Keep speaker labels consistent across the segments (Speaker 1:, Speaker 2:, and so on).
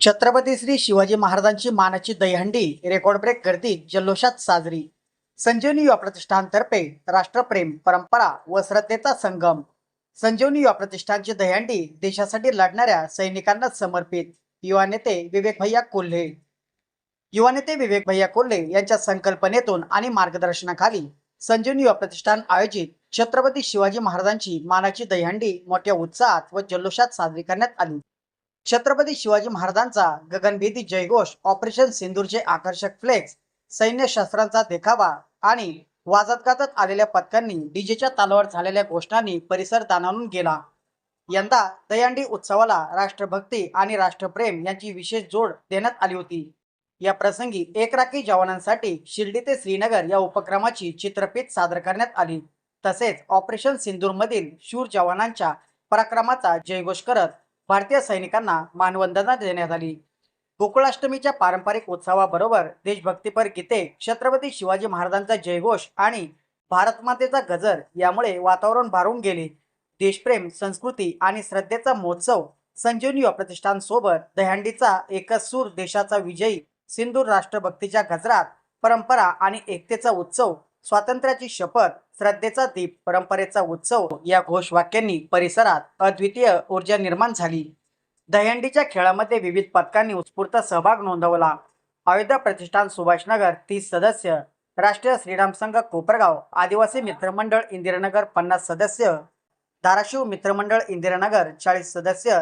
Speaker 1: छत्रपती श्री शिवाजी महाराजांची मानाची Dahihandi record break गर्दी जल्लोषात साजरी. संजीवनी युवा प्रतिष्ठानतर्फे राष्ट्रप्रेम परंपरा व श्रद्धेचा संगम. संजीवनी युवा प्रतिष्ठानची दहीहंडी देशासाठी लढणाऱ्या सैनिकांना समर्पित. युवा नेते विवेक भैया कोल्हे. युवा नेते विवेक भैया कोल्हे यांच्या संकल्पनेतून आणि मार्गदर्शनाखाली संजीवनी युवा प्रतिष्ठान आयोजित छत्रपती शिवाजी महाराजांची मानाची दहीहंडी मोठ्या उत्साहात व जल्लोषात साजरी करण्यात आली. छत्रपती शिवाजी महाराजांचा गगनभेदी जयघोष ऑपरेशन सिंदूरचे आकर्षक फ्लेक्स सैन्य शस्त्रांचा देखावा आणि वाजत गाजत आलेल्या पथकांनी डीजेच्या तालावर झालेल्या घोषणांनी परिसर दानावून गेला. यंदा दयांडी उत्सवाला राष्ट्रभक्ती आणि राष्ट्रप्रेम यांची विशेष जोड देण्यात आली होती. या प्रसंगी एक राखी जवानांसाठी शिर्डी ते श्रीनगर या उपक्रमाची चित्रफित सादर करण्यात आली. तसेच ऑपरेशन सिंदूर मधील शूर जवानांच्या पराक्रमाचा जयघोष करत भारतीय सैनिकांना मानवंदना देण्यात आली. गोकुळाष्टमीच्या पारंपरिक उत्सवाबरोबर देशभक्तीपर गीते छत्रपती शिवाजी महाराजांचा जयघोष आणि भारतमातेचा गजर यामुळे वातावरण भारून गेले. देशप्रेम संस्कृती आणि श्रद्धेचा महोत्सव संजीवनी प्रतिष्ठानसोबत प्रतिष्ठान सोबत दहंडीचा एकच सूर देशाचा विजयी सिंधूर राष्ट्रभक्तीच्या गजरात परंपरा आणि एकतेचा उत्सव स्वातंत्र्याची शपथ श्रद्धेचा दीप परंपरेचा उत्सव या घोषवाक्यांनी परिसरात अद्वितीय ऊर्जा निर्माण झाली. दहंडीच्या खेळामध्ये विविध पथकांनी उत्स्फूर्त सहभाग नोंदवला. अयोध्या प्रतिष्ठान सुभाषनगर तीस सदस्य राष्ट्रीय श्रीराम संघ कोपरगाव आदिवासी मित्रमंडळ इंदिरानगर पन्नास सदस्य धाराशिव मित्रमंडळ इंदिरानगर चाळीस सदस्य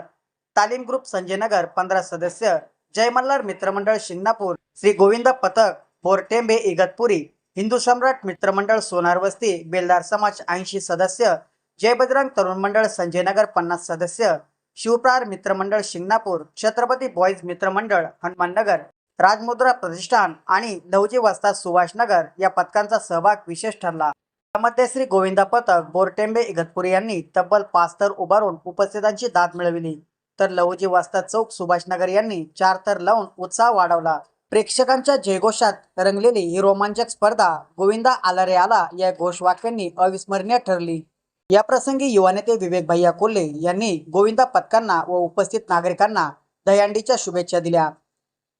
Speaker 1: तालीम ग्रुप संजयनगर पंधरा सदस्य जयमल्हार मित्रमंडळ शिंगणापूर श्री गोविंद पथक बोरटेंबे इगतपुरी हिंदू सम्राट मित्रमंडळ सोनार वस्ती बेलदार समाज ऐंशी सदस्य जय बजरंग तरुण मंडळ संजयनगर पन्नास सदस्य शिवप्रार मित्रमंडळ शिंगणापूर छत्रपती बॉईज मित्रमंडळ हनुमाननगर राजमुद्रा प्रतिष्ठान आणि लवजी वस्ता सुभाषनगर या पथकांचा सहभाग विशेष ठरला. त्यामध्ये श्री गोविंदा पथक बोरटेंबे इगतपुरी यांनी तब्बल पाच तर उभारून उपस्थितांची दाद मिळविली. तर लवजी वास्ता चौक सुभाषनगर यांनी चार तर लावून उत्साह वाढवला. प्रेक्षकांच्या जयघोषात रंगलेली ही रोमांचक स्पर्धा गोविंदा आला रे आला या घोषवाक्यांनी अविस्मरणीय ठरली. या प्रसंगी युवा नेते विवेक भैया कोल्हे यांनी गोविंदा पथकांना व उपस्थित नागरिकांना दह्यांडीच्या शुभेच्छा दिल्या.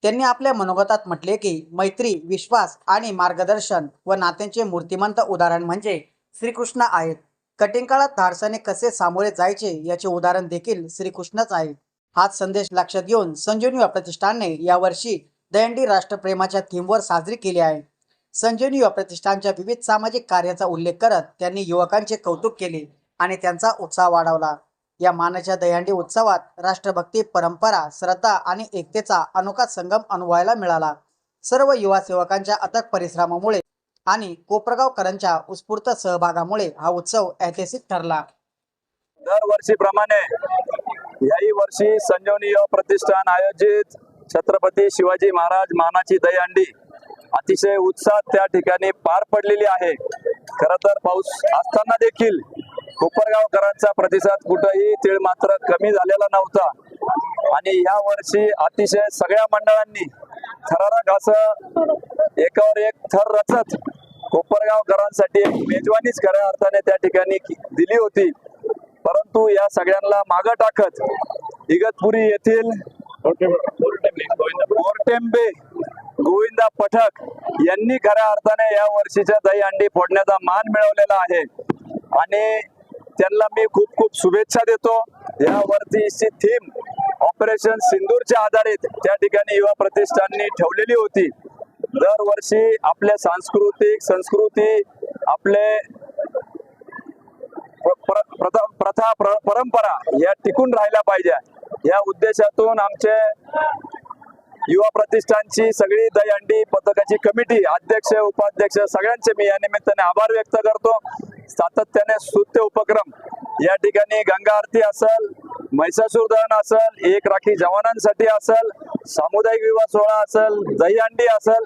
Speaker 1: त्यांनी आपल्या मनोगतात म्हटले की मैत्री विश्वास आणि मार्गदर्शन व नात्यांचे मूर्तिमंत उदाहरण म्हणजे श्रीकृष्ण आहेत. कठीण काळात धाडसाने कसे सामोरे जायचे याचे उदाहरण देखील श्रीकृष्णच आहे. हाच संदेश लक्षात घेऊन संजीवनी प्रतिष्ठानने यावर्षी दहीहंडी राष्ट्रप्रेमाच्या थीमवर साजरी केली आहे. संजीवनी युवा प्रतिष्ठानच्या विविध सामाजिक कार्याचा उल्लेख करत त्यांनी युवकांचे कौतुक केले आणि त्यांचा उत्साह वाढवला. या मानाच्या दहीहंडी उत्सवात राष्ट्रभक्ती परंपरा श्रद्धा आणि एकतेचा अनोखा संगम अनुभवायला मिळाला. सर्व युवा सेवकांच्या अथक परिश्रमामुळे आणि कोपरगावकरांच्या उत्स्फूर्त सहभागामुळे हा उत्सव ऐतिहासिक ठरला.
Speaker 2: दरवर्षीप्रमाणे याही वर्षी संजीवनी युवा प्रतिष्ठान आयोजित छत्रपती शिवाजी महाराज मानाची दहीहंडी अतिशय उत्साहात त्या ठिकाणी पार पडलेली आहे. खर तर पाऊस असताना देखील कोपरगावकरांचा प्रतिसाद कुठंही तीळ मात्र कमी झालेला नव्हता. आणि या वर्षी अतिशय सगळ्या मंडळांनी थरारक असं एकावर एक थर रचत कोपरगावकरांसाठी एक मेजवानीच खऱ्या अर्थाने त्या ठिकाणी दिली होती. परंतु या सगळ्यांना मागं टाकत इगतपुरी येथील मोरटेंबे गोविंदा पठक यांनी खऱ्या अर्थाने या वर्षीच्या दहीहंडी फोडण्याचा मान मिळवलेला आहे. आणि त्यांना मी खूप खूप शुभेच्छा देतो. या वर्षीची थीम ऑपरेशन सिंदूरच्या आधारित त्या ठिकाणी युवा प्रतिष्ठाननी ठेवलेली होती. दरवर्षी आपल्या सांस्कृतिक संस्कृती आपले प्र- प्र- प्रथा प्रथा प्र- परंपरा या टिकून राहिल्या पाहिजे. या उद्देशातून आमचे युवा प्रतिष्ठानची सगळी दहीहंडी पथकाची कमिटी अध्यक्ष उपाध्यक्ष सगळ्यांचे मी या निमित्ताने आभार व्यक्त करतो. सातत्याने स्तुत्य उपक्रम या ठिकाणी गंगा आरती असेल महिषासूर दहन असेल एक राखी जवानांसाठी असेल सामुदायिक विवाह सोहळा असेल दहीहंडी असेल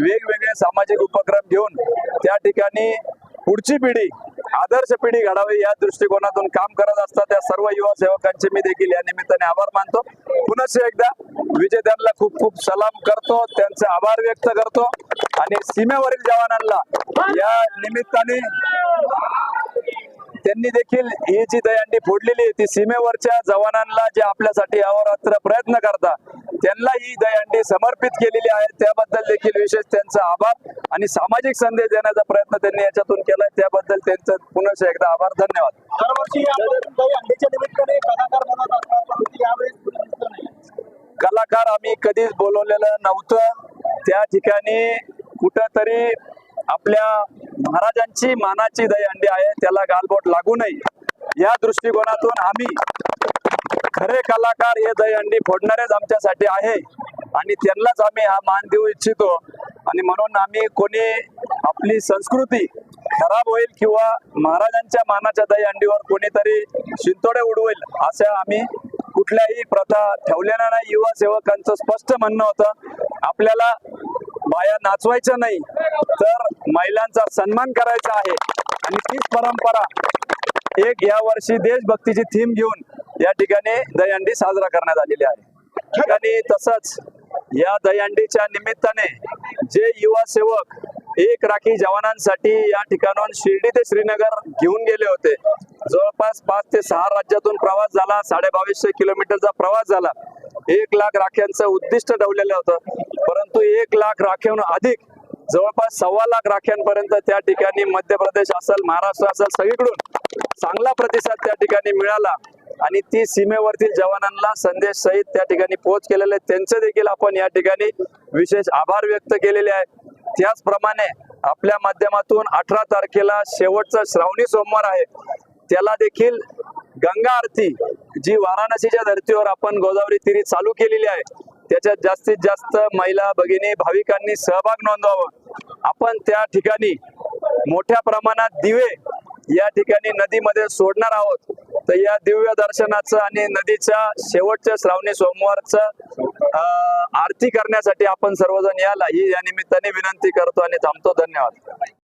Speaker 2: वेगवेगळे सामाजिक उपक्रम घेऊन त्या ठिकाणी पुढची पिढी आदर्श पिढी घडावी या दृष्टिकोनातून काम करत असतात त्या सर्व युवा सेवकांचे मी देखील या निमित्ताने आभार मानतो. पुनश्च एकदा विजेत्यांना खूप खूप सलाम करतो त्यांचे आभार व्यक्त करतो आणि सीमेवरील जवानांना या निमित्ताने त्यांनी देखील ही जी दयांडी फोडलेली आहे ती सीमेवरच्या जवानांना जे आपल्यासाठी अहोरात्र प्रयत्न करतात त्यांना ही दयांडी समर्पित केलेली आहे. त्याबद्दल देखील विशेष त्यांचा आभार. आणि सामाजिक संदेश देण्याचा प्रयत्न त्यांनी याच्यातून केलाय त्याबद्दल त्यांचं पुनश्च एकदा आभार धन्यवाद.
Speaker 3: कलाकार
Speaker 2: आम्ही कधीच बोलवलेलं नव्हतं. त्या ठिकाणी कुठंतरी आपल्या महाराजांची मानाची दहीहंडी आहे त्याला गालबोट लागू नये. या दृष्टिकोनातून आम्ही खरे कलाकार हे दहीहंडी फोडणारेच आमच्यासाठी आहे. आणि त्यांनाच आम्ही हा मान देऊ इच्छितो. आणि म्हणून आम्ही कोणी आपली संस्कृती खराब होईल किंवा महाराजांच्या मानाच्या दहीहंडीवर कोणीतरी शिंतोडे उडवेल अशा आम्ही कुठल्याही प्रथा ठेवलेल्या नाही. युवा सेवकांचं स्पष्ट म्हणणं होतं आपल्याला बाया नाचवायचं नाही तर महिलांचा सन्मान करायचा आहे. आणि तीच परंपरा एक या वर्षी देशभक्तीची थीम घेऊन या ठिकाणी दहीहंडी साजरा करण्यात आलेली आहे. ठिकाणी तसंच या दहीहंडीच्या निमित्ताने जे युवा सेवक एक राखी जवानांसाठी या ठिकाणाहून शिर्डी ते श्रीनगर घेऊन गेले होते. जवळपास पाच ते सहा राज्यातून प्रवास झाला. साडे बावीसशे किलोमीटरचा प्रवास झाला. एक लाख राख्यांचं उद्दिष्ट ठेवलेलं होतं. परंतु एक लाख राख्याहून अधिक जवळपास सव्वा लाख राख्यांपर्यंत त्या ठिकाणी मध्य प्रदेश असेल महाराष्ट्र असेल सगळीकडून चांगला प्रतिसाद त्या ठिकाणी मिळाला. आणि ती सीमेवरतील जवानांना संदेश सहित त्या ठिकाणी पोहोच केलेले आहे त्यांचे देखील आपण या ठिकाणी विशेष आभार व्यक्त केलेले आहे. त्याचप्रमाणे आपल्या माध्यमातून अठरा तारखेला शेवटचा श्रावणी सोमवार आहे. त्याला देखील गंगा आरती जी वाराणसीच्या धर्तीवर आपण गोदावरी तिरी चालू केलेली आहे. त्याच्यात जास्तीत जास्त महिला भगिनी भाविकांनी सहभाग नोंदवावा. आपण त्या ठिकाणी मोठ्या प्रमाणात दिवे या ठिकाणी नदीमध्ये सोडणार आहोत. तर या दिव्य दर्शनाचं आणि नदीच्या शेवटच्या श्रावणी सोमवारचं आरती करण्यासाठी आपण सर्वजण याला ही या निमित्ताने विनंती करतो आणि थांबतो. धन्यवाद.